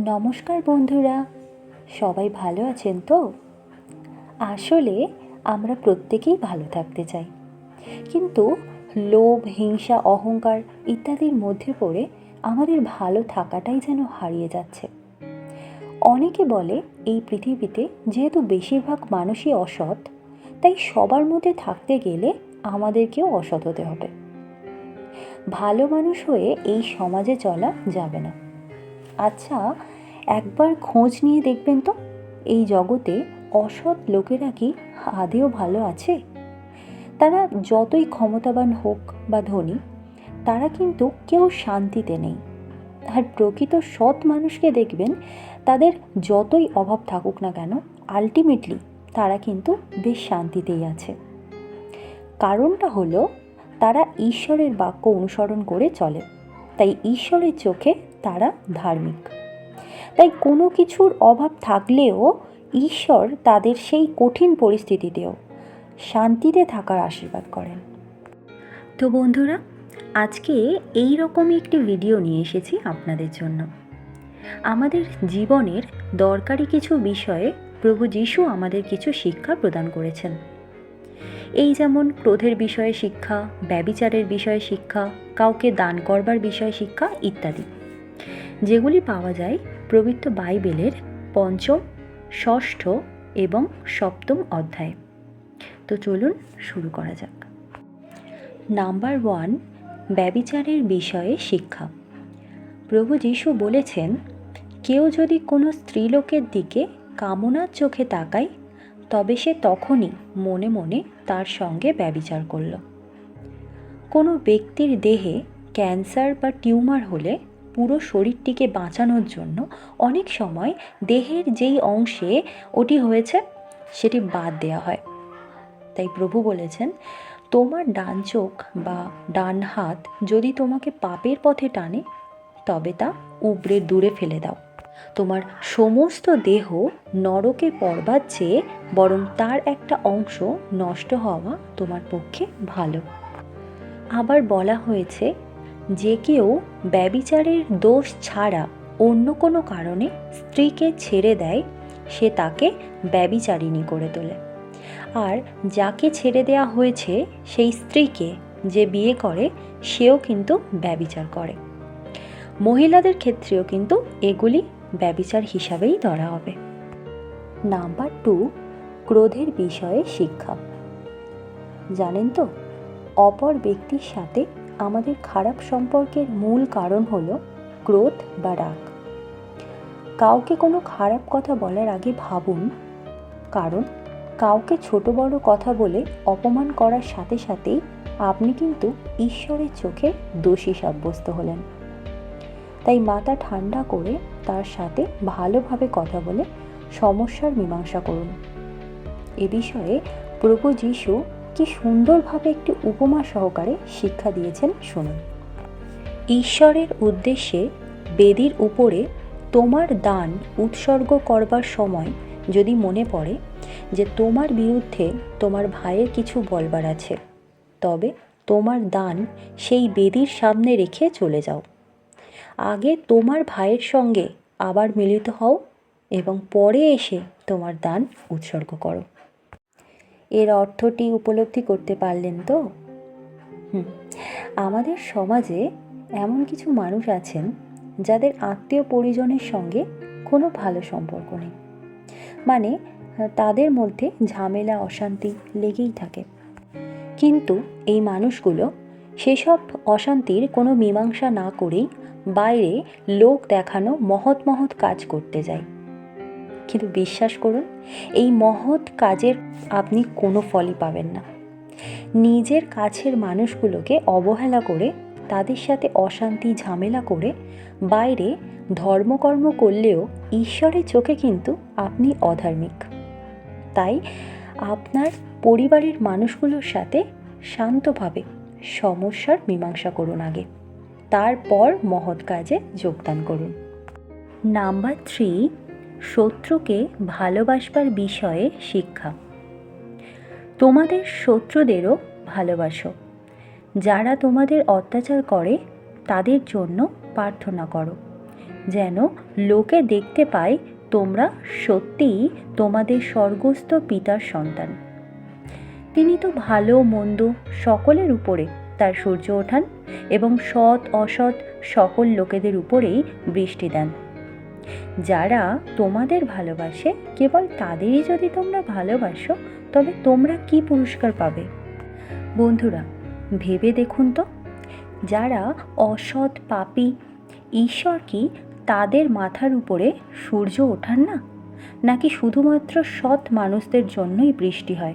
নমস্কার বন্ধুরা, সবাই ভালো আছেন তো? আসলে আমরা প্রত্যেকেই ভালো থাকতে চাই। কিন্তু লোভ, হিংসা, অহংকার ইত্যাদির মধ্যে পড়ে আমাদের ভালো থাকাটাই যেন হারিয়ে যাচ্ছে। অনেকে বলে এই পৃথিবীতে যেহেতু বেশিরভাগ মানুষই অসৎ, তাই সবার মধ্যে থাকতে গেলে আমাদেরকেও অসৎ হতে হবে। ভালো মানুষ হয়ে এই সমাজে চলা যাবে না। আচ্ছা একবার খোঁজ নিয়ে দেখবেন তো? এই জগতে অসৎ লোকেরা কি আদেও ভালো আছে? তারা যতই ক্ষমতাবান হোক বা ধনী, তারা কিন্তু কেউ শান্তিতে নেই। আর প্রকৃত সৎ মানুষকে দেখবেন, তাদের যতই অভাব থাকুক না কেন আলটিমেটলি তারা কিন্তু বেশ শান্তিতেই আছে। কারণটা হলো, তারা ঈশ্বরের বাক্য অনুসরণ করে চলে। তাই ঈশ্বরের চোখে তারা ধার্মিক। তাই কোনো কিছুর অভাব থাকলেও ঈশ্বর তাদের সেই কঠিন পরিস্থিতিতেও শান্তিতে থাকার আশীর্বাদ করেন। তো বন্ধুরা, আজকে এই রকমই একটি ভিডিও নিয়ে এসেছি আপনাদের জন্য। আমাদের জীবনের দরকারি কিছু বিষয়ে প্রভু যিশু আমাদের কিছু শিক্ষা প্রদান করেছেন। এই যেমন ক্রোধের বিষয়ে শিক্ষা, ব্যবিচারের বিষয়ে শিক্ষা, কাউকে দান করবার বিষয়ে শিক্ষা ইত্যাদি। যেগুলি পাওয়া যায় পবিত্র বাইবেলের পঞ্চম, ষষ্ঠ এবং সপ্তম অধ্যায়ে। তো চলুন শুরু করা যাক। নাম্বার ওয়ান, ব্যবিচারের বিষয়ে শিক্ষা। প্রভু যীশু বলেছেন, কেউ যদি কোনো স্ত্রীলোকের দিকে কামনার চোখে তাকায় তবে সে তখনই মনে মনে তার সঙ্গে ব্যবিচার করল। কোনো ব্যক্তির দেহে ক্যান্সার বা টিউমার হলে পুরো শরীরটিকে বাঁচানোর জন্য অনেক সময় দেহের যেই অংশে ওটি হয়েছে, সেটি বাদ দেওয়া হয়। তাই প্রভু বলেছেন, তোমার ডান চোখ বা ডান হাত যদি তোমাকে পাপের পথে টানে, তবে তা উবড়ে দূরে ফেলে দাও। তোমার সমস্ত দেহ নরকে পড়বার চেয়ে বরং তার একটা অংশ নষ্ট হওয়া তোমার পক্ষে ভালো। আবার বলা হয়েছে, যে কেউ ব্যবিচারের দোষ ছাড়া অন্য কোনো কারণে স্ত্রীকে ছেড়ে দেয়, সে তাকে ব্যবিচারিণী করে তোলে। আর যাকে ছেড়ে দেয়া হয়েছে সেই স্ত্রীকে যে বিয়ে করে, সেও কিন্তু ব্যবিচার করে। মহিলাদের ক্ষেত্রেও কিন্তু এগুলি ব্যবিচার হিসাবেই ধরা হবে। নাম্বার টু, ক্রোধের বিষয়ে শিক্ষা। জানেন তো, অপর ব্যক্তির সাথে আমাদের খারাপ সম্পর্কের মূল কারণ হলো ক্রোধ বা রাগ। কাউকে কোনো খারাপ কথা বলার আগে ভাবুন, কারণ কাউকে ছোট বড় কথা বলে অপমান করার সাথে সাথেই আপনি কিন্তু ঈশ্বরের চোখে দোষী সাব্যস্ত হলেন। তাই মাথা ঠান্ডা করে তার সাথে ভালোভাবে কথা বলে সমস্যার মীমাংসা করুন। এ বিষয়ে প্রভু যীশু কি সুন্দরভাবে একটি উপমা সহকারে শিক্ষা দিয়েছেন শুনুন। ঈশ্বরের উদ্দেশ্যে বেদির উপরে তোমার দান উৎসর্গ করবার সময় যদি মনে পড়ে যে তোমার বিরুদ্ধে তোমার ভাইয়ের কিছু বলবার আছে, তবে তোমার দান সেই বেদির সামনে রেখে চলে যাও। আগে তোমার ভাইয়ের সঙ্গে আবার মিলিত হও এবং পরে এসে তোমার দান উৎসর্গ করো। এর অর্থটি উপলব্ধি করতে পারলেন তো? হুম, আমাদের সমাজে এমন কিছু মানুষ আছেন যাদের আত্মীয় পরিজনের সঙ্গে কোনো ভালো সম্পর্ক নেই। মানে তাদের মধ্যে ঝামেলা, অশান্তি লেগেই থাকে। কিন্তু এই মানুষগুলো সেসব অশান্তির কোনো মীমাংসা না করেই বাইরে লোক দেখানো মহৎ মহৎ কাজ করতে যায়। কিন্তু বিশ্বাস করুন, এই মহৎ কাজের আপনি কোনো ফলই পাবেন না। নিজের কাছের মানুষগুলোকে অবহেলা করে, তাদের সাথে অশান্তি, ঝামেলা করে বাইরে ধর্মকর্ম করলেও ঈশ্বরের চোখে কিন্তু আপনি অধার্মিক। তাই আপনার পরিবারের মানুষগুলোর সাথে শান্তভাবে সমস্যার মীমাংসা করুন আগে। তারপর মহৎ কাজে যোগদান করুন। নাম্বার থ্রি, শত্রুকে ভালোবাসবার বিষয়ে শিক্ষা। তোমাদের শত্রুদেরও ভালোবাসো। যারা তোমাদের অত্যাচার করে, তাদের জন্য প্রার্থনা করো। যেন লোকে দেখতে পায় তোমরা সত্যিই তোমাদের স্বর্গস্থ পিতার সন্তান। তিনি তো ভালো, মন্দ সকলের উপরে তার সূর্য ওঠান এবং সৎ, অসৎ সকল লোকেদের উপরেই বৃষ্টি দেন। যারা তোমাদের ভালোবাসে, কেবল তাদেরই যদি তোমরা ভালোবাসো, তবে তোমরা কি পুরস্কার পাবে? বন্ধুরা, ভেবে দেখুন তো, যারা অসৎ, পাপী, ঈশ্বর কি তাদের মাথার উপরে সূর্য ওঠান না? নাকি শুধুমাত্র সৎ মানুষদের জন্যই বৃষ্টি হয়?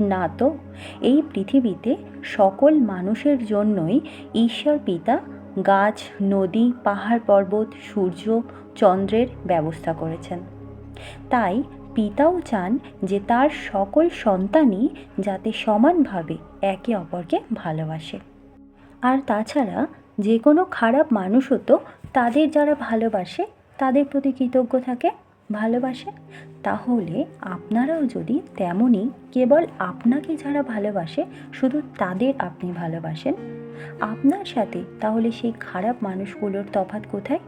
না তো? এই পৃথিবীতে সকল মানুষের জন্যই ঈশ্বর পিতা গাছ, নদী, পাহাড়, পর্বত, সূর্য, চন্দ্রের ব্যবস্থা করেছেন। তাই পিতাও চান যে তার সকল সন্তানই যাতে সমানভাবে একে অপরকে ভালোবাসে। আর তাছাড়া যে কোনো খারাপ মানুষও তো তাদের যারা ভালোবাসে তাদের প্রতি কৃতজ্ঞ থাকে। ভালোবাসে, তাহলে আপনারাও যদি তেমনই কেবল আপনাকে যারা ভালোবাসে, শুধু তাদের আপনি ভালোবাসেন, আপনার সাথে তাহলে সেই খারাপ মানুষগুলোর তফাৎ কোথায়?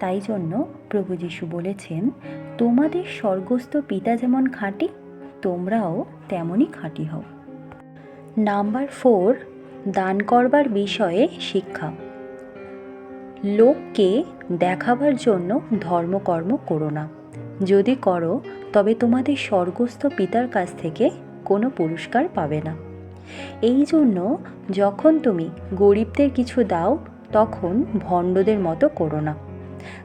তাই জন্য প্রভু যিশু বলেছেন, তোমাদের স্বর্গস্থ পিতা যেমন খাঁটি, তোমরাও তেমনই খাঁটি হও। নাম্বার ফোর, দান করবার বিষয়ে শিক্ষা। লোককে দেখাবার জন্য ধর্মকর্ম করো না। যদি করো, তবে তোমাদের স্বর্গস্থ পিতার কাছ থেকে কোনো পুরস্কার পাবে না। এই জন্য যখন তুমি গরিবদের কিছু দাও, তখন ভণ্ডদের মতো করো না।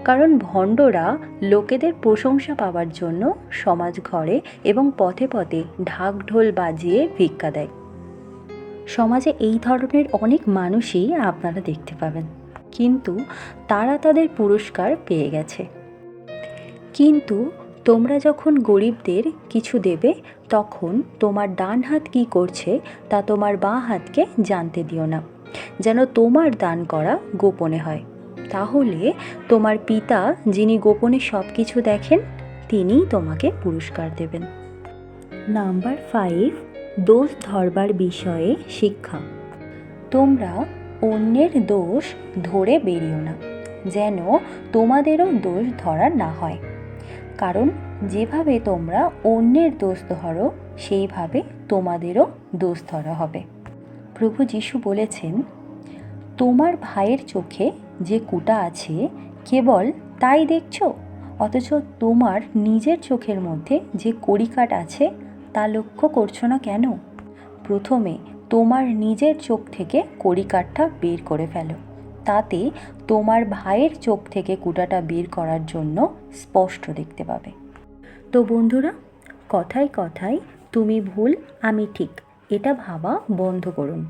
কারণ ভণ্ডরা লোকেদের প্রশংসা পাওয়ার জন্য সমাজ ঘরে এবং পথে পথে ঢাক ঢোল বাজিয়ে ভিক্ষা দেয়। সমাজে এই ধরনের অনেক মানুষই আপনারা দেখতে পাবেন। কিন্তু তারা তাদের পুরস্কার পেয়ে গেছে। কিন্তু তোমরা যখন গরিবদের কিছু দেবে, তখন তোমার ডান হাত কী করছে তা তোমার বাঁ হাতকে জানতে দিও না, যেন তোমার দান করা গোপনে হয়। তাহলে তোমার পিতা, যিনি গোপনে সব কিছু দেখেন, তিনিই তোমাকে পুরস্কার দেবেন। নাম্বার ফাইভ, দোষ ধরবার বিষয়ে শিক্ষা। তোমরা অন্যের দোষ ধরে বেরিও না, যেন তোমাদেরও দোষ ধরা না হয়। কারণ যেভাবে তোমরা অন্যের দোষ ধরো, সেইভাবে তোমাদেরও দোষ ধরা হবে। প্রভু যিশু বলেছেন, তোমার ভাইয়ের চোখে যে কুটা আছে, কেবল তাই দেখছ? অথচ তোমার নিজের চোখের মধ্যে যে কড়িকাঠ আছে, তা লক্ষ্য করছ না কেন? প্রথমে তোমার নিজের চোখ থেকে কড়িকাঠটা বের করে ফেলো। তাতে তোমার ভাইয়ের চোখ থেকে কুটাটা বের করার জন্য স্পষ্ট দেখতে পাবে। তো বন্ধুরা, কথায় কথায় তুমি ভুল, আমি ঠিক, এটা ভাবা বন্ধ করুন।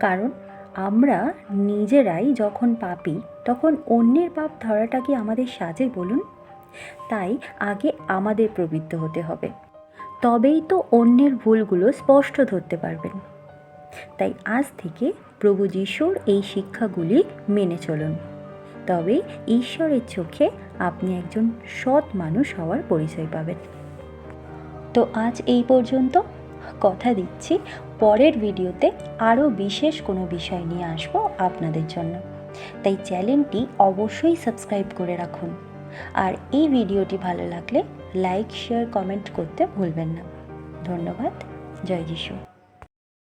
কারণ আমরা নিজেরাই যখন পাপি, তখন অন্যের পাপ ধরাটা কি আমাদের সাজে বলুন? তাই আগে আমাদের প্রবৃত্ত হতে হবে। তবেই তো অন্যের ভুলগুলো স্পষ্ট ধরতে পারবেন। তাই আজ থেকে প্রভু যিশুর এই শিক্ষাগুলি মেনে চলুন। তবে ঈশ্বরের চোখে আপনি একজন সৎ মানুষ হওয়ার পরিচয় পাবেন। তো আজ এই পর্যন্ত কথা দিচ্ছি। পরের ভিডিওতে আরও বিশেষ কোনো বিষয় নিয়ে আসব আপনাদের জন্য। তাই চ্যানেলটি অবশ্যই সাবস্ক্রাইব করে রাখুন। আর এই ভিডিওটি ভালো লাগলে লাইক, শেয়ার, কমেন্ট করতে ভুলবেন না। ধন্যবাদ। জয় যিশু।